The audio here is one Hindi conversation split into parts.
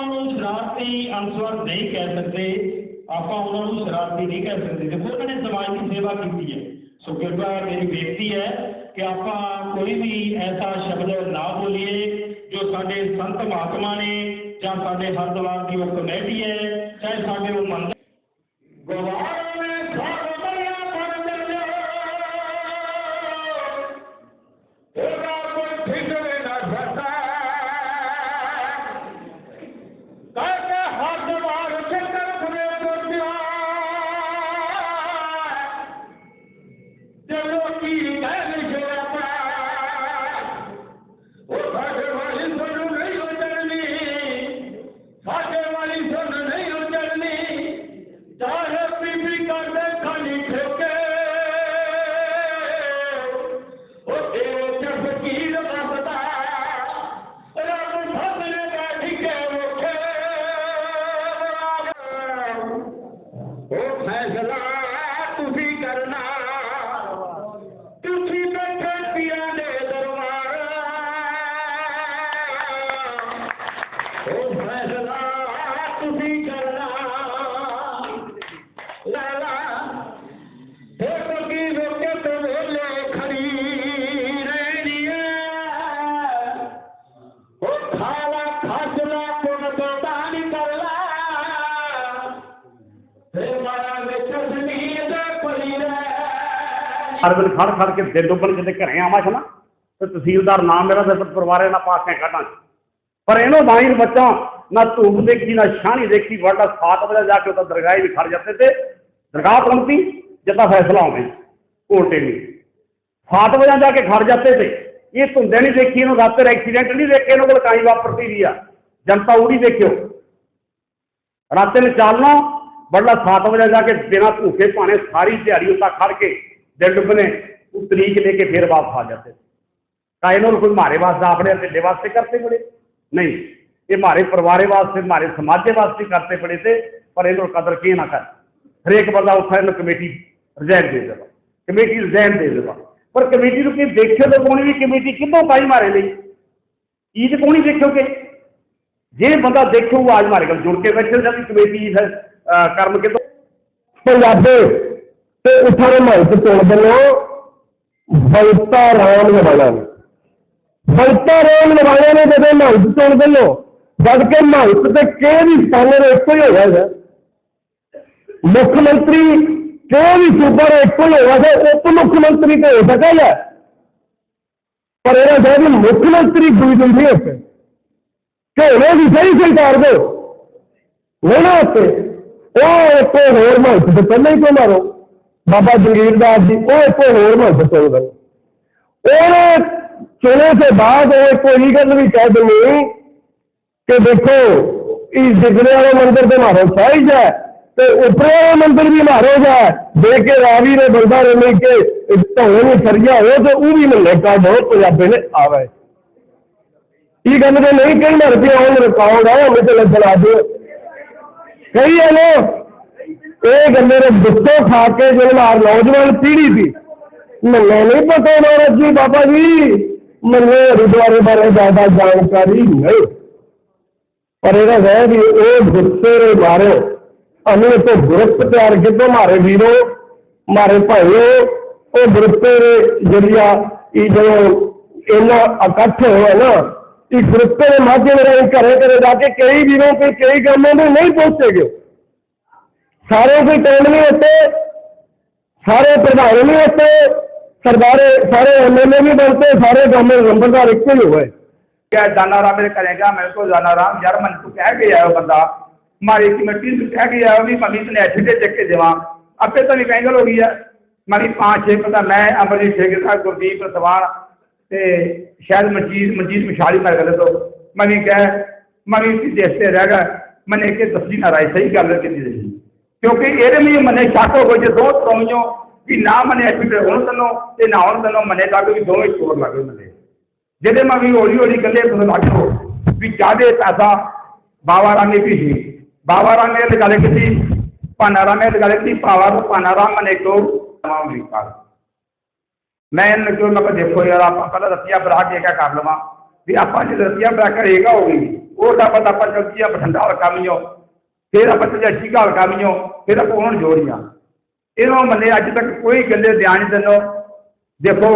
ਉਹਨਾਂ ਨੂੰ ਸ਼ਰਾਰਤੀ ਅਨਸਰ ਨਹੀਂ ਕਹਿ ਸਕਦੇ ਆਪਾਂ ਉਹਨਾਂ ਨੂੰ ਸ਼ਰਾਰਤੀ ਨਹੀਂ ਕਹਿ ਸਕਦੇ ਦੇਖੋ ਉਹਨਾਂ ਨੇ ਸਮਾਜ ਦੀ ਸੇਵਾ ਕੀਤੀ ਹੈ ਸੋ ਕਿਰਪਾ ਮੇਰੀ ਬੇਨਤੀ ਹੈ ਕਿ ਆਪਾਂ ਕੋਈ ਵੀ ਐਸਾ ਸ਼ਬਦ ਨਾ ਬੋਲੀਏ ਜੋ ਸਾਡੇ ਸੰਤ ਮਹਾਤਮਾ ਨੇ ਜਾਂ ਸਾਡੇ ਹਰਦੁਆਰ ਦੀ ਉਹ ਕਮੇਟੀ ਹੈ ਚਾਹੇ ਸਾਡੇ ਉਹ ਮੰਦਰ ਹਰ ਵੇਲੇ ਖੜ ਖੜ ਕੇ ਦਿਲ ਡੁੱਬਣ ਕਿਤੇ ਘਰੇ ਆਵਾਂ ਨਾ, ਤੇ ਤਹਿਸੀਲਦਾਰ ਨਾਮ ਮੇਰਾ ਤੇ ਪਰਿਵਾਰੇ ਨਾਲ ਪਾਸਿਆਂ ਕੱਢਾਂ ਪਰ ਇਹਨੂੰ ਮਾਈਰ ਬੱਚਾ ਨਾ ਧੂਪ ਦੇਖੀ, ਨਾ ਛਾਣੀ ਦੇਖੀ, ਵੱਡਾ 7 ਵਜੇ ਜਾ ਕੇ ਉਹਦਾ ਦਰਗਾਹ ਵੀ ਖੜ ਜਾਂਦੇ ਤੇ ਦਰਗਾਹ ਪਹੁੰਚੀ ਜਿੱਦਾਂ ਫੈਸਲਾ ਹੋਵੇ ਕੋਰਟੇ ਨੇ 7 ਵਜੇ ਜਾ ਕੇ ਖੜ ਜਾਂਦੇ ਤੇ, ਇਹ ਧੁੰਦੇ ਨਹੀਂ ਦੇਖੀ, ਇਹਨੂੰ ਰਾਤੇ ਐਕਸੀਡੈਂਟ ਨਹੀਂ ਦੇਖੇ, ਇਹਨੂੰ ਕੋਲ ਕਾਈ ਵਾਪਰਦੀ ਵੀ ਆ। ਜਨਤਾ ਉਹ ਨਹੀਂ ਦੇਖਿਓ। ਰਾਤੇ ਨੂੰ ਚੱਲਣਾ ਬੜਲਾ 7 ਵਜੇ ਜਾ ਕੇ ਬਿਨਾਂ ਭੂਖੇ ਭਾਣੇ ਸਾਰੀ ਦਿਹਾੜੀ ਉੱਤਾ ਖੜ ਕੇ ਦਿਲ ਡੁੱਬਨੇ ਉਹ ਤਰੀਕ ਲੈ ਕੇ ਫਿਰ ਵਾਪਸ ਆ ਜਾਂਦੇ ਤਾਂ ਇਹਨਾਂ ਨੂੰ ਕੋਈ ਮਾਰੇ ਵਾਸਤੇ ਆਪਣੇ ਢਿੱਲੇ ਵਾਸਤੇ ਕਰਤੇ ਪੜੇ ਨਹੀਂ ਇਹ ਮਾਰੇ ਪਰਿਵਾਰੇ ਵਾਸਤੇ ਮਾਰੇ ਸਮਾਜੇ ਵਾਸਤੇ ਕਰਤੇ ਪੜੇ ਤੇ ਪਰ ਇਹਨਾਂ ਨੂੰ ਕਦਰ ਕੀ ਨਾ ਕਰ ਹਰੇਕ ਬੰਦਾ ਉੱਠਾ ਇਹਨੂੰ ਕਮੇਟੀ ਰਿਜ਼ਾਈਨ ਦੇ ਦੇਵਾ ਕਮੇਟੀ ਰਿਜ਼ਾਈਨ ਦੇ ਦੇਵਾ ਪਰ ਕਮੇਟੀ ਨੂੰ ਕੀ ਦੇਖਿਓ ਤਾਂ ਕੋਣੀ ਵੀ ਕਮੇਟੀ ਕਿੱਦੋਂ ਪਾਈ ਮਾਰੇ ਲਈ ਚੀਜ਼ ਕੋਣੀ ਦੇਖਿਓਗੇ ਜੇ ਬੰਦਾ ਦੇਖੂ ਆਜ ਮਾਰੇ ਗੱਲ ਜੁੜ ਕੇ ਬੈਠੇ ਜਾਂਦੀ ਕਮੇਟੀ ਹੈ ਅਹ ਕਰਮ ਕਿਤੋਂ ਪੰਜਾਬੇ ਤੇ ਉਠਾਰੇ ਮਹੰਤ ਚੁਣ ਦਿਓ ਬਲਤਾ ਰਾਮ ਲਵਾਣਾ ਨੇ। ਬਲਤਾ ਰਾਮ ਲਵਾਣਾ ਨੇ ਜਦੋਂ ਮਹੰਤ ਚੁਣ ਦਿਓ ਜਦ ਕਿ ਮਹੰਤ ਤੇ ਕਿਹ ਵੀ ਸਥਾਨੇ ਇੱਕੋ ਹੀ ਹੋਇਆ ਹੈ। ਮੁੱਖ ਮੰਤਰੀ ਕਿਹ ਵੀ ਸੂਬਾ ਦਾ ਇੱਕੋ ਹੀ ਹੋਇਆ ਹੈ ਉਪ ਮੁੱਖ ਮੰਤਰੀ ਤੇ ਹੋ ਸਕੇਗਾ ਪਰ ਇਹਨਾਂ ਦਾ ਵੀ ਮੁੱਖ ਮੰਤਰੀ ਗੁਰੂ ਜੰਦੀ ਹੈ ਕਿ ਵੀ ਸਹੀ ਸਰਕਾਰ ਦੇ। ਦੋ ਉੱਤੇ ਉਹ ਇੱਕ ਹੋਰ ਮਹੰਤ ਤੇ ਪਹਿਲਾਂ ਹੀ ਕਿਉਂ ਮਾਰੋ? ਬਾਬਾ ਜੰਗੀਰ ਦਾਸ ਜੀ ਉਹ ਇੱਕ ਹੋਰ ਮਹੰਤ ਤੋਂ ਗਏ ਉਹਨੇ ਚੁਣੇ ਤੋਂ ਬਾਅਦ ਉਹ ਕੋਈ ਗੱਲ ਵੀ ਕਹਿ ਦਿੰਦੀ ਕਿ ਦੇਖੋ ਇਸ ਦਿਗੜੇ ਵਾਲੇ ਮੰਦਿਰ ਤੇ ਮਾਰੋ ਸਾਈਜ਼ ਹੈ ਤੇ ਉੱਪਰੇ ਵਾਲੇ ਮੰਦਿਰ ਵੀ ਮਾਰੋ ਜਾ ਦੇ ਕੇ ਰਾਵੀ ਨੇ ਬੰਦਾ ਰਹਿਣੇ ਕਿ ਧੋਣੇ ਨੂੰ ਸਰੀਆ ਹੋ ਤੇ ਉਹ ਵੀ ਮਹੱਲੇ ਕਾ ਬਹੁਤ ਪੰਜਾਬੀ ਨੇ ਆਵੇ ਇਹ ਗੱਲ ਤੇ ਨਹੀਂ ਕਹੀ ਮਰ ਪਿਆ ਉਹ ਰਿਕਾਰਡ ਹੈ ਉਹ ਤੇ ਲੱਗਣਾ ਦਿਓ ਕਈ ਹੈ ਨਾ एक दुखों खा के जो नौजवान पीढ़ी थी मैंने नहीं पता महाराज जी बाबा जी मैंने हरिद्वार बारे ज़्यादा जानकारी नहीं पर गुस्से मारे अने तो गुरुत्व तैयार के तो मारे वीरों मारे भाइयों वो गुरुत्व ज़रिया जो इना इकट्ठ हो ना इस के माध्यम घरे घरे जाके कई वीरों के कई गाँवों में नहीं पहुँचे गए सारे कोई टैलेंट नहीं होते, सारे प्रधान नहीं होते, सरदारे, सारे एम एल ए भी बनते, सारे गवर्नमेंट का एक ही हुए। क्या जाना राम मेरे करेगा मेरे को तो जाना राम। यार, मन तू कह के है बंदा। हमारी कमेटी कह गया है तो मम्मी से चेक के देवा। अब तो रिवाइंगल हो गया पाँच, छह पता मैं, अमरजीत शेख साहब गुरदीप सवाल ते शायद मजीद मजीद मिशाली मैं गलत हो कह मैं देखते रह गए। मैंने एक तस्वीर नाराज़ सही गल कि क्योंकि अहिड़े में मने छा थो हुजे दोस्त सम्झो की ना मने अची करे हुअणु कंदो की न हुअणु कंदो मने ॾाढो ई दोस्त शोर लॻियो मने जॾहिं मां बि ओड़ी ओड़ी कंदे मूंखे लॻियो की जाॾे असां बावाराम पिशी बावाराम ते ॻाल्हि कई पानाराम ते ॻाल्हि कई पावार पानाराम मने हिकिड़ो तमामु वीकार मैं जो मैं देखो यार आप पहले रतिया बरा के क्या कर लवा भी आप रतिया बरा कर होगी वो डबा डबा चलती है ठंडा और कम ही हो ਫਿਰ ਆਪਾਂ ਤੇ ਠੀਕਾ ਕਾਮੀਓ ਫਿਰ ਆਪਾਂ ਉਹਨਾਂ ਜੋੜੀਆਂ। ਇਹਨੂੰ ਮੰਨੇ ਅੱਜ ਤੱਕ ਕੋਈ ਗੱਲੇ ਧਿਆਨ ਨਹੀਂ ਦਿੰਨੋ। ਦੇਖੋ,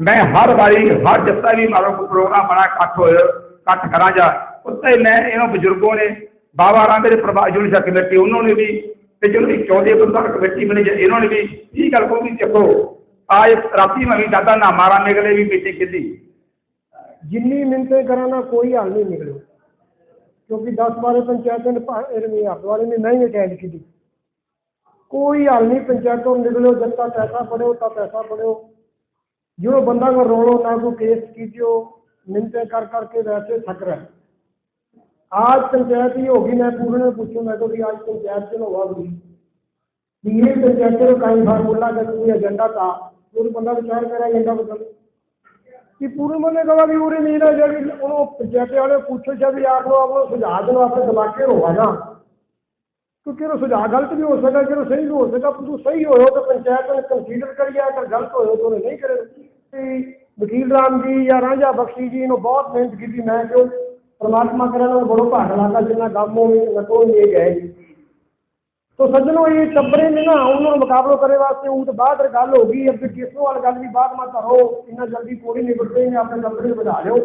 ਮੈਂ ਹਰ ਵਾਰੀ, ਹਰ ਜਿੱਤਾ ਵੀ ਮਾਰੋ ਪ੍ਰੋਗਰਾਮ ਬਣਾ ਇਕੱਠ ਹੋਏ ਇਕੱਠ ਕਰਾਂ ਜਾ ਉੱਤੇ ਮੈਂ ਇਹਨਾਂ ਬਜ਼ੁਰਗੋਂ ਨੇ, ਬਾਬਾ ਰਾਮ ਮੇਰੇ ਪ੍ਰਭਾ ਜੁਲਸਾ ਕਮੇਟੀ ਉਹਨਾਂ ਨੇ ਵੀ, ਤੇ ਜਿਹੜੀ 14 ਬੰਦਾ ਕਮੇਟੀ ਬਣੀ ਜੇ ਇਹਨਾਂ ਨੇ ਵੀ, ਇਹ ਗੱਲ ਕੋਈ ਵੀ ਚੱਕੋ ਆਜ ਰਾਤੀ ਮੈਂ ਵੀ ਦਾਦਾ ਨਾ ਮਾਰਾ ਨਿਕਲੇ ਵੀ ਮੀਟਿੰਗ ਕੀਤੀ ਜਿੰਨੀ ਮਿੰਤੇ ਨਾ, ਕੋਈ ਹੱਲ ਨਹੀਂ ਨਿਕਲਿਆ। क्योंकि दस बारह पंचायतें हरिद्वारे ने नहीं अटैंड की थी। कोई हल नहीं, पंचायतों निकलो जनता पैसा पड़े उतना पैसा पड़े। जो बंदा को रोलो, ना को केस कीजियो, मिनते कर करके वैसे थक रहा है। आज पंचायत ही होगी, मैं पूरे पूछो, मैं तो भी आज पंचायत चलो होगा भी। ये पंचायत का ही फार्मूला का एजेंडा था तो पूरे बंदा तो विचार करा एजेंडा बदल। कि पूरे मैंने कहा कि पूरी नींद है जब उन्होंने पंचायत वाले पूछे जब यार लो आप सुझाव दो आपने दबा के रोवा ना ਕਿਉਂਕਿ ਉਹ ਸੁਝਾਅ ਗਲਤ ਵੀ ਹੋ ਸਕਦਾ ਜਦੋਂ ਸਹੀ ਵੀ ਹੋ ਸਕਦਾ, ਤੂੰ ਸਹੀ ਹੋਇਓ ਤਾਂ ਪੰਚਾਇਤ ਨੇ ਕੰਸੀਡਰ ਕਰੀਆ ਅਗਰ ਗਲਤ ਹੋਇਓ ਤਾਂ ਉਹਨੇ ਨਹੀਂ ਕਰੇ ਤੇ ਵਕੀਲ ਰਾਮ ਜੀ ਜਾਂ ਰਾਂਝਾ ਬਖਸ਼ੀ ਜੀ ਨੂੰ ਬਹੁਤ ਮਿਹਨਤ ਕੀਤੀ, ਮੈਂ ਕਿ ਪਰਮਾਤਮਾ ਕਰਨ ਨੂੰ ਬੜੋ ਭਾਗ ਲਾਗਾ ਜਿੰਨਾ ਕੰਮ ਹੋਵੇ ਨਾ ਕੋਈ ਇਹ ਗਏ। तो सज्जनों ये टब्बरे में ना उन्होंने मुकाबलो करे वास्ते ऊट बाद गल हो गई अब केसों वाली गल भी बाद में करो इन्ना जल्दी कोई नहीं बढ़ते ने अपने टब्बरे बजा लो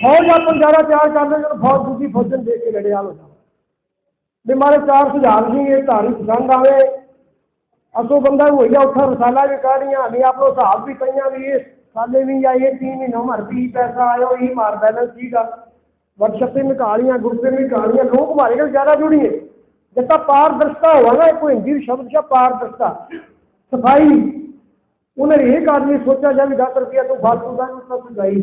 फौज अपन ज़्यादा तैयार कर ले फौज दूसरी फौजन देख के लड़े हाल हो जाओ भी मारे चार सुझाव नहीं ये धारी पसंद आवे असो बंदा हो गया उठा रसाला भी काढ़ियाँ हमें आप लोग हिसाब भी कई भी ये साले भी या ये तीन महीनों मर भी पैसा आयो ये मार बैलेंस सीगा वर्कशॉपें में कहानियाँ ग्रुपें में कहानियाँ लोग हमारे को ज़्यादा जुड़ी है जितना पारदर्शिता हुआ ना, कोई हिंदी शब्द का पारदर्शिता। सफ़ाई, उन्हें एक आदमी सोचा जाए दस रुपया तो फालतू का उसका सुझाई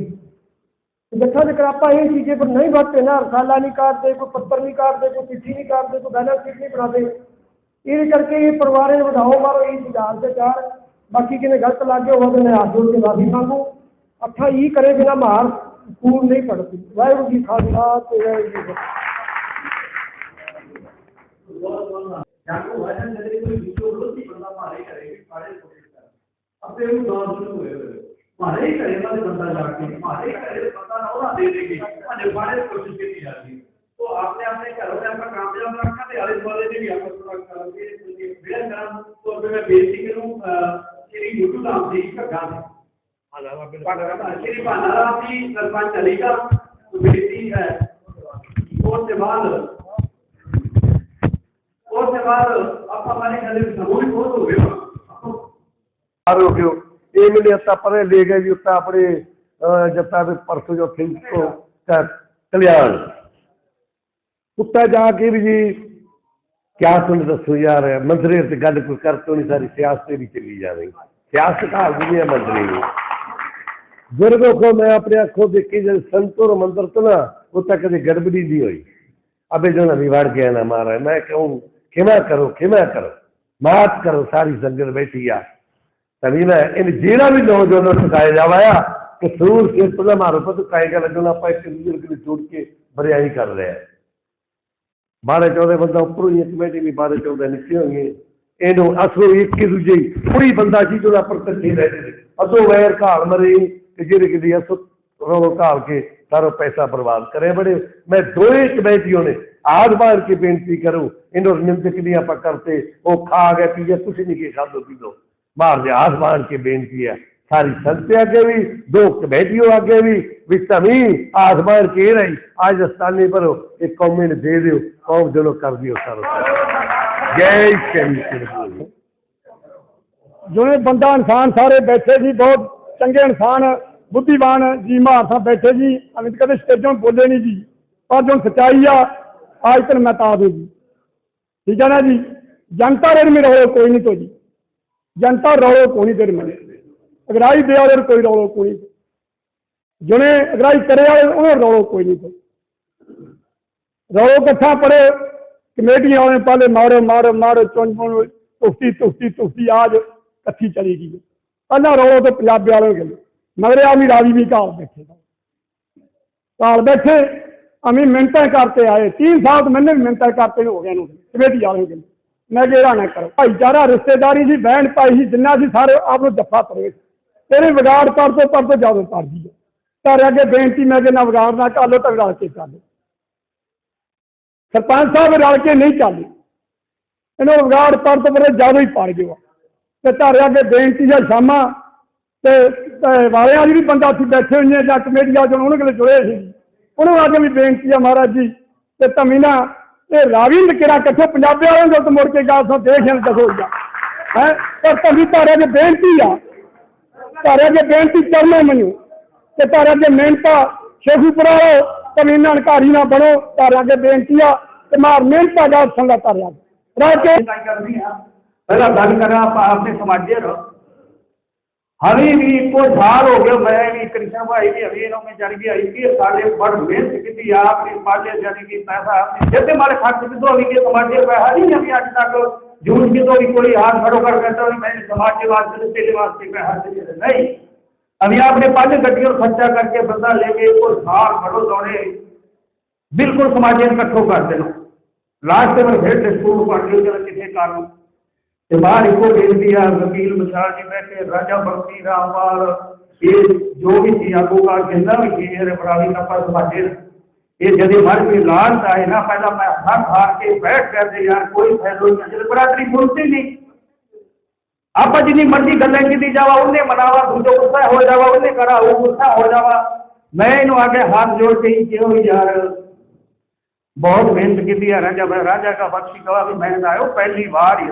जत्था जब आप ये चीज़ें पर नहीं बढ़ते ना रसाला नहीं काटते, कोई पत्थर नहीं काटते, कोई चिट्ठी नहीं काटते, कोई बैलेंस शीट नहीं बनाते। ये करके ये परिवार ने बढ़ाओ मारो, ये सुझाव से चार, बाकी किन्हें गलत लागे हो तो मैं हाथ जोड़ के माफ़ी मांगू अच्छा ये करे बिना मार, स्कूल नहीं पढ़ती। वाहगुरु जी, खालसा ते वाहगुरु जी ಯಾಕೋ ವಾಚನ ಜನರಿಗೆ ವಿಚಾರಗಳು ಬಂದ ಮಾರೇಕ ರೇಗಿ ಪಾಡೆ ಕೊಟ್ಟಿರ್ತಾರೆ अब तो एक दौर शुरू हुए मारे करे वाले बंदा जाके मारे करे बंदा ना होना दे देगी माने वाले कोशिश की जाती तो आपने अपने घरों में अपना कामयाब रखा थे और इस वाले ने भी आपको थोड़ा करोगे मेरा नाम तो अभी मैं बेटी के रूप श्री गुरु राम जी का गान श्री पानाराम जी सरपंच अलीका बेटी है और से बाद उसके तो गए जाके भी जी क्या तुम दसो यार से गल कोई कर तो नहीं सारी सियासत भी चली जा रही। सियासत है। मैं अपने अखो देखी, जब मंदिर तो ना, उतना कभी गड़बड़ी नहीं हुई। अबे जो ना बिगाड़ के ना मारा मैं क्यों ખિમા કરો ખિમા કરો માફ કરો સારી સંગત બેઠી યાર तभी मैं इन जेड़ा भी नौजवानों टकाया जावाया कि जरूर से पता मारो पर टकाएगा लगना आप एक दूसरे के लिए जोड़ के बरियाई कर रहे हैं बारह चौदह बंदा उपरों ही कमेटी में बारह चौदह निकले होंगे इन्हों असो एक के दूजे कोई बंदा जी जो पर तके रहते असो वैर घाल मरे जेरे के लिए असो रोलो घाल के सारा पैसा बर्बाद करे बड़े मैं दो कमेटियों ने आजमार की बेनती करो इन और निमतकलियाँ पकड़ते, वो खा गए पीए कुछ नहीं खादो खा दो पी दो बाहर से की बेनती है। सारी संत आगे भी, दो कमेटियों आगे भी विस्तमी आसमान के रही। आज स्थान पर एक कौम ने दे दो कौम जो कर दियो सर। जय जो बंदा इंसान सारे बैठे जी, बहुत चंगे इंसान, बुद्धिमान जी महारसा बैठे जी। अमित कदम स्टेजों बोले नहीं जी। पर जो सच्चाई आ आयतन महता दो जी ठीक है ना जी? जनता रेर में रहो, कोई नहीं तो जी। जनता रहो, कोई देर में। अगराई दे और कोई रहो, कोई जिन्हें अगराई करे उन्हें रहो, कोई नहीं तो। रहो कट्ठा पड़े कमेटियाँ उन्हें पहले मारो मारो मारो, चुन चुन, तुफती तुफती तुफती, आज कथी चली गई पहला रहो तो पंजाबी वालों के लिए। मगर आदमी राज़ी भी घर बैठे। घर बैठे ਅਸੀਂ ਮਿੰਨਤਾਂ ਕਰਤੇ ਆਏ ਤੀਨ ਸਾਲ ਤੋਂ ਮੈਨੇ ਵੀ ਮਿੰਨਤਾਂ ਕਰਤੇ ਹੋ ਗਏ ਨੂੰ ਕਮੇਟੀ ਵਾਲੇ ਨੂੰ ਮੈਂ ਕਿਹਾ ਨਾ ਕਰੋ। ਭਾਈਚਾਰਾ ਰਿਸ਼ਤੇਦਾਰੀ ਸੀ ਬਹਿਣ ਭਾਈ ਸੀ, ਜਿੰਨਾ ਸੀ ਸਾਰੇ ਆਪ ਨੂੰ ਦਫਾ ਪਰੇ ਤੇਰੇ ਵਿਗਾੜ ਪਰ ਤੋਂ ਪਰ ਤੋਂ ਜਾਦੋ ਪਰਦੀ ਹੈ ਤਾਰੇ ਅੱਗੇ ਬੇਨਤੀ ਮੈਂ ਕਿ ਵਿਗਾੜ ਨਾ ਕਾਲੋ ਤਾਂ ਵਿਗਾੜ ਕੇ ਚੱਲ ਸਰਪੰਚ ਸਾਹਿਬ ਰਲ ਕੇ ਨਹੀਂ ਚੱਲੇ ਇਹਨੂੰ ਵਿਗਾੜ ਪਰ ਤੋਂ ਪਰੇ ਜਾਦੋ ਹੀ ਪੜ ਗਿਆ ਤੇ ਤਾਰੇ ਅੱਗੇ ਬੇਨਤੀ ਹੈ ਸ਼ਾਮਾ ਤੇ ਵਾਲਿਆਂ ਦੀ ਵੀ ਬੰਦਾ ਸੀ, ਬੈਠੇ ਹੋਏ ਜਾਂ ਕਮੇਟੀਆਂ ਚੋਂ ਉਹਨਾਂ ਕੋਲ ਜੁੜੇ ਸੀ। ਉਹਨੂੰ ਅੱਗੇ ਵੀ ਬੇਨਤੀ ਹੈ ਮਹਾਰਾਜ ਜੀ, ਤੇ ਤਮੀਨਾ ਇਹ ਰਾਵੀ ਨਕਰਾ ਇਕੱਠੇ ਪੰਜਾਬੀ ਵਾਲਿਆਂ ਦੇ ਮੁੜ ਕੇ ਗੱਲ ਸੁਣ, ਦੇਖ ਜਾਂ ਦੱਸੋ ਜਾ। ਹੈ? ਪਰ ਤਮੀ ਧਾਰੇ ਅੱਗੇ ਬੇਨਤੀ ਆ। ਧਾਰੇ ਅੱਗੇ ਬੇਨਤੀ ਕਰਨਾ ਮੈਨੂੰ। ਤੇ ਧਾਰੇ ਅੱਗੇ ਮਿਹਨਤ, ਸ਼ੇਖੂਪੁਰਾ ਤਮੀਨਾ ਅਨਕਾਰੀ ਨਾ ਬਣੋ ਧਾਰੇ ਅੱਗੇ ਬੇਨਤੀ ਆ, ਤੇ ਮਾਰ ਮਿਹਨਤਾਂ ਦਾ ਸੰਗਤ ਧਾਰਿਆ ਰਾਜ ਕੇ ਪਹਿਲਾਂ ਗੱਲ ਕਰਾਂ, ਆਪਾਂ ਆਪਣੇ ਸਮਾਜੇ ਰੋ हरी भी को झार हो गया मैं भी कृष्ण भाई भी हमी में जाने की आई थी साले बड़ मेहनत की थी आपने पाले जाने की पैसा आपने जैसे हमारे खाते में तो अभी के समाज के पैसा नहीं अभी आज तक झूठ की तो भी कोई हाथ खड़ो कर कहता हूँ मैंने समाज के वास्ते तो तेरे वास्ते में हाथ नहीं। अभी आपने पाले गड्ढियों खर्चा करके बंदा लेके को झार खड़ो दौड़े, बिल्कुल समाज इकट्ठो कर देना। लास्ट में भेड़ स्कूल पर किसी कारण बाहर को भेज दिया वकील मुशाह जी बैठे राजा बख्शी रामपाल ये जो भी थी का जितना भी थी ये बरावी का पर ये मर आए ना पहला मैं हार के बैठ कर दे यार कोई नहीं बरादरी बोलती नहीं आप जितनी मर्ज़ी गलें की जावा उन्हें मनावा गुस्सा हो जावा उन्हें करा वो गुस्सा हो जावा मैं इन आगे हाथ जोड़ के ही क्यों यार बहुत मेहनत की राजा राजा का बख्शी कहा भी मेहनत आयो पहली बार ये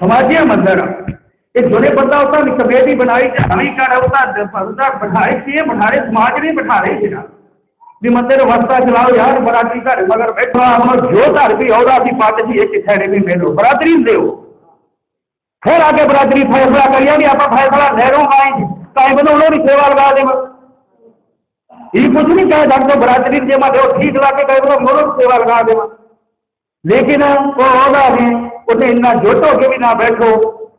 समाजीय मंदिर। ये जोने बंदा होता है कमेटी बनाई नहीं कर होता बंदा बैठाए किए बैठाए समाज नहीं बैठा रहे थे भी मंदिर वस्ता चलाओ यार बरादरी घर मगर बैठा, हम जो घर भी रहा थी पद जी एक थैले भी मिलो। बरादरी दे फिर आगे बरादरी, फैसला करिए भी आप फैसला, लहरों आए कहीं बनो उन्होंने सेवा लगा दे ये कुछ नहीं कहे को बरादरी जे मैं ठीक ला के कहे तो मोरो सेवा लगा देवा। लेकिन वो होगा भी उन्हें इन्ना जोटो के भी ना बैठो?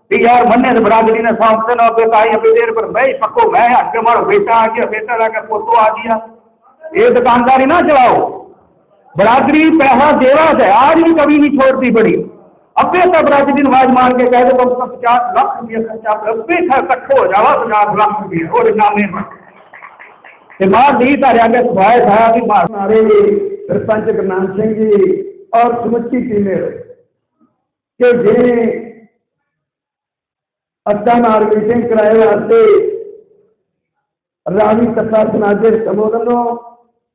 भी यार मने त बरादरी ने साफ़ ना तो काई अभी देर पर मैं पको मैं अगे मारो बेटा आ गया, बेटा लाके पोतो आ गया। ये दुकानदारी ना चलाओ। बरादरी पैसा देवा है आज भी कभी नहीं छोड़ती पड़ी अपने तो बरादरी नमाज़ मान के कह दो, कम से कम पचास लाख रुपया खर्चा रब्बे खा इकट्ठो हो जावा पचास लाख रुपया, और इनामे में इमाम जी तारे आगे सुभाए था कि हमारे सरपंच गुरनाम सिंह जी और समुची टीमें। કે જેને અડધાના मार्गदर्शन कराए वास्ते रावी તથા નાજર સમોદનો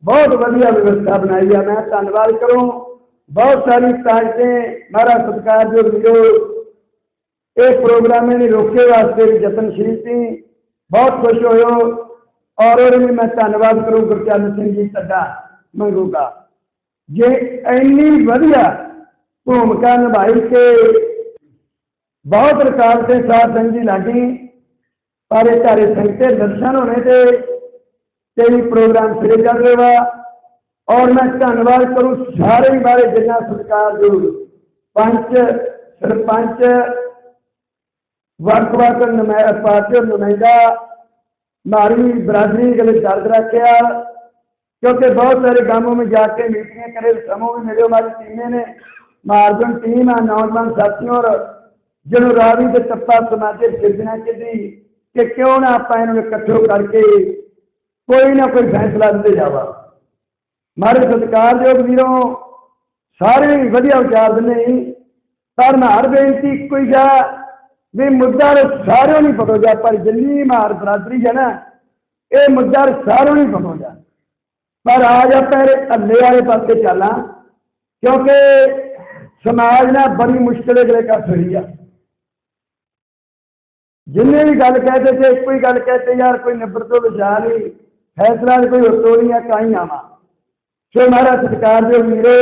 बहुत बढ़िया व्यवस्था बनाई है। मैं धन्यवाद करूँ। बहुत सारी साइटें मारा सत्कार जो जो एक प्रोग्राम ने रोके वास्ते भी जतनशील थी। बहुत खुश हो और भी मैं धन्यवाद करूँ। गुरचरण सिंह जी, सदा मंगूगा। जे इन्नी बढ़िया ਵਧੀਆ ਭੂਮਿਕਾ ਨਿਭਾਈ ਕਿ ਬਹੁਤ ਰਕਾਬ ਤੇ ਸਾਧ ਸੰਗ ਜੀ ਲਾਗੀ ਪਰ ਇਹ ਧਾਰੇ ਸੰਗਤੇ ਦਰਸ਼ਨ ਹੋਣੇ ਤੇ ਤੇ ਵੀ ਪ੍ਰੋਗਰਾਮ ਸਿਰੇ ਚੱਲ ਰਿਹਾ ਵਾ ਔਰ ਮੈਂ ਧੰਨਵਾਦ ਕਰੂੰ ਸਾਰੇ ਹੀ ਬਾਰੇ ਜਿੰਨਾ ਸਤਿਕਾਰ ਜੋ ਪੰਚ ਸਰਪੰਚ ਵੱਖ ਵੱਖ ਨੁਮਾਇੰਦਾ ਪਾਰਟੀ ਨੁਮਾਇੰਦਾ हमारी बरादरी के लिए दर्द रखा क्योंकि बहुत सारे गांवों में जाके मीटिंगें करे समूह भी मिले हमारी टीमें ने मार्जन टीम है नौजवान साथियों और जिन्होंने रावी के तप्पा समाजिक सिरजना चाहिए कि क्यों ना आप इन्होंने इकट्ठे करके कोई ना कोई फैसला दे जावा हमारे सत्कार योग वीरों सारे ही वधिया विचार ने पर मैं हर बेनती कोई जा ਵੀ ਮੁੱਦਾ ਸਾਰਿਆਂ ਨਹੀਂ ਪਤੋ ਜਾ ਪਰ ਜਿੰਨੀ ਮਾਰ ਬਰਾਦਰੀ ਹੈ ਨਾ ਇਹ ਮੁੱਦਾ ਸਾਰਿਆਂ ਨਹੀਂ ਪਤੋ ਜਾ ਪਰ ਆਜ ਆਪਾਂ ਇਹ ਅੱਲੇ ਵਾਲੇ ਪਾਸੇ ਚੱਲਾਂ ਕਿਉਂਕਿ ਸਮਾਜ ਨੇ ਬੜੀ ਮੁਸ਼ਕਲ ਦੇ ਕਰ ਛੜੀ ਆ। ਜਿੰਨੇ ਵੀ ਗੱਲ ਕਹਤੇ ਤੇ ਇੱਕੋ ਹੀ ਗੱਲ ਕਹਤੇ ਯਾਰ ਕੋਈ ਨਿਬਰ ਤੋਂ ਵਿਚਾਰ ਨਹੀਂ ਫੈਸਲਾ ਕੋਈ ਉਤੋਂ ਨਹੀਂ ਆ ਕਾਈ ਆਵਾ। ਸੋ ਮਹਾਰਾ ਸਤਿਕਾਰ ਦੇ ਵੀਰੇ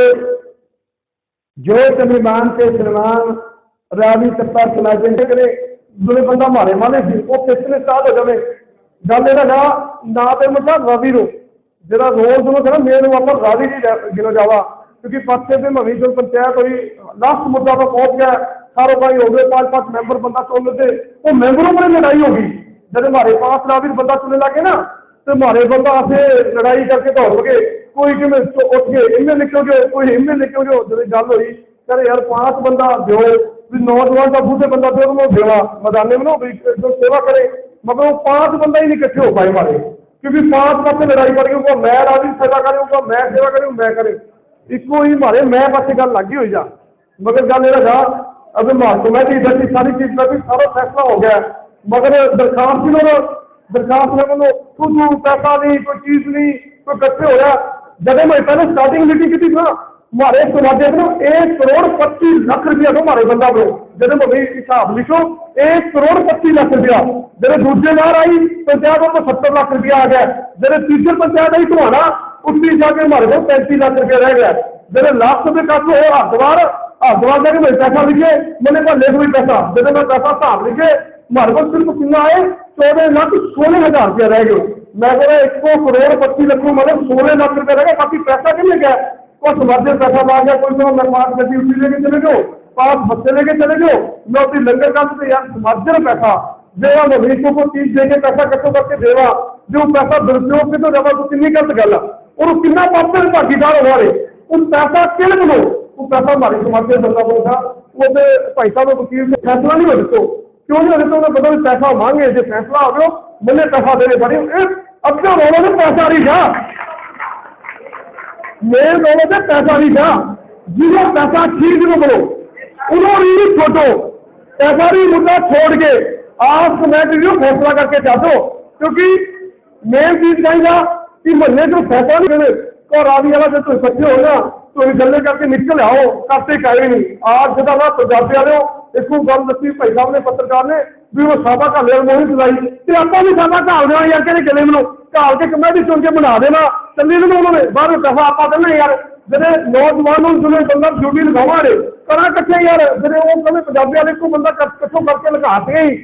ਜੋ ਕਮੀਮਾਨ ਤੇ ਸਨਮਾਨ ਰਾਵੀ ਤੱਪਾ ਸਮਾਜਨ ਦੇ ਕਰੇ ਜਿਹੜੇ ਬੰਦਾ ਮਾਰੇ ਮਾਨੇ ਸੀ, ਉਹ ਕਿਸਨੇ ਸਾਧ ਹੋ ਜਾਵੇ ਗੱਲ ਇਹਦਾ ਨਾ ਨਾ ਤੇ ਮਤਾ ਰਵੀ ਰੋ ਜਿਹੜਾ ਰੋਜ਼ ਜਿਹਨੂੰ ਕਹਿੰਦਾ ਮੇਨ ਨੂੰ ਆਪਾਂ ਰਾਜੀ ਜੀ ਗਿਣੋ ਜਾਵਾ। क्योंकि पाँचवें दिन रिजनल पंचायत हुई, लास्ट मुद्दा पर पहुँच गया, सारो भाई हो गए, पाँच पाँच मैंबर बंदा चुन लेते, वो मैंबरों पर लड़ाई होगी। जब हमारे पास रावीर बंदा चुने लगे ना तो हमारे बंदा ऐसे लड़ाई करके दौड़ गए कोई कि तो उठ गए इन्हें निकल गए कोई इन्हें निकल गए जब गल हुई चले यार, पाँच बंदा दो नौजवान का बूढ़े बंदा दो तो देवा मैदाने में ना सेवा करे। मगर वो पाँच बंदा ही नहीं इकट्ठे हो पाए हमारे। क्योंकि पाँच पास लड़ाई पड़ मैं राज़ी सेवा करूँगा मैं सेवा करूँ मैं करें। ਇੱਕੋ ਹੀ ਮਾਰੇ ਮੈਂ ਪਾਸੇ ਗੱਲ ਲੱਗੀ ਹੋਈ ਜਾ ਮਗਰ ਗੱਲ ਇਹ ਰਹਾ ਅਬੇ ਮਾਰ ਕਮੇਟੀ ਦਿੱਤੀ ਸਾਰੀ ਚੀਜ਼ ਦਾ ਵੀ ਸਾਰਾ ਫੈਸਲਾ ਹੋ ਗਿਆ ਮਗਰ ਦਰਖਾਸਤ ਸੀ ਉਹਨਾਂ ਦਰਖਾਸਤ ਨੇ ਮੈਨੂੰ ਤੂੰ ਪੈਸਾ ਨਹੀਂ ਕੋਈ ਚੀਜ਼ ਨਹੀਂ ਕੋਈ ਇਕੱਠੇ ਹੋਇਆ ਜਦੋਂ ਮੈਂ ਪਹਿਲਾਂ ਸਟਾਰਟਿੰਗ ਮੀਟਿੰਗ ਕੀਤੀ ਨਾ ਮਾਰੇ ਸਮਾਜੇ ਨੂੰ 1 ਕਰੋੜ 25 ਲੱਖ ਰੁਪਇਆ ਤੋਂ ਮਾਰੇ ਬੰਦਾ ਬਰੋ ਜਦੋਂ ਮੈਂ ਵੀ ਹਿਸਾਬ ਲਿਖੋ 1 ਕਰੋੜ 25 ਲੱਖ ਰੁਪਇਆ ਜਦੋਂ ਦੂਜੇ ਵਾਰ ਆਈ ਪੰਚਾਇਤ ਤੋਂ 70 ਲੱਖ ਰੁਪਇਆ ਆ ਗਿਆ ਜਦੋਂ ਤੀਸਰੇ ਪੰਚਾਇਤ ਆਈ ਤੁਹਾਡਾ ਉੱਤੀ उसकी जाके मर गए, पैंतीस लाख रुपया रह गया। मेरे लाख रुपये काफ़ी हो हफ्तवार हफ्तवार जाके मेरे पैसा लिखे, मैंने कहा, लेख भी पैसा। जब मैं पैसा साहब लिखे, मर गए, सिर्फ़ कितना आए चौदह लाख सोलह हज़ार रुपया रह गए। मैं बोला, एक सौ करोड़ पच्चीस लख मतलब सोलह लाख रुपया रह गया बाकी पैसा नहीं गया? कुछ मर्ज़ी पैसा मार गया, कोई तो मैं पाँच उसी लेके चले जाओ। पाँच हफ़्ते लेके चले जाओ, मैं अपनी लंगर का तो यार मर्जर पैसा। देवा मरीजों को चीज़ देके पैसा कट्ठो करके देवा। जो पैसा दुरुपयोग के तो ज़बरदस्ती नहीं गलत गल और वो कितना परसेंट भागीदार हमारे उस पैसा किन बोलो वो पैसा हमारे समाज से बंदा बोलता, वो तो भाई साहब वकील ने फैसला नहीं हो दितो क्यों नहीं हो दितो उन्हें पता पैसा मांगे, जो फैसला हो गया मैंने पैसा देने पड़े क्या रोना ने पैसा नहीं जा मेरे लोगों से पैसा नहीं था। जिन्हों पैसा ठीक न बोलो, उन्होंने ही छोड़ो। पैसा भी मुद्दा छोड़ के, आप जो फैसला करके चाहते क्योंकि मेन चीज़ कहेगा कि महीने को फैसला नहीं करे और आदि वाला जब तुम इकट्ठे हो ना तो गले करके निकल आओ करते कहे नहीं आज जब ना पंजाबी वाले हो इसको गल दसी भाई साहब ने पत्रकार ने भी वो साबा घाले मोहित चलाई ਤੇ ਆਪਾਂ ਵੀ ਸਾਬਾ ਘਾਲ ਦੇਣਾ ਯਾਰ ਕਿਹੜੇ ਗਲੇ ਮੈਨੂੰ ਘਾਲ ਕੇ ਕਮੇਟੀ ਚੁਣ ਕੇ ਬਣਾ ਦੇਣਾ ਚੱਲੀ ਨੂੰ ਉਹਨਾਂ ਨੇ ਬਾਹਰ ਪੈਸਾ ਆਪਾਂ ਦੇਣਾ ਯਾਰ ਜਿਹੜੇ ਨੌਜਵਾਨ ਨੂੰ ਜਿਵੇਂ ਬੰਦਾ ਡਿਊਟੀ ਲਗਾਵਾਂਗੇ ਕਰਾਂ ਇਕੱਠੇ ਯਾਰ ਜਿਹੜੇ ਉਹ ਕਹਿੰਦੇ ਪੰਜਾਬੀ ਵਾਲੇ ਕੋ ਬੰਦਾ ਇਕੱਠੋ ਕਰਕੇ ਲਗਾ ਕੇ ਹੀ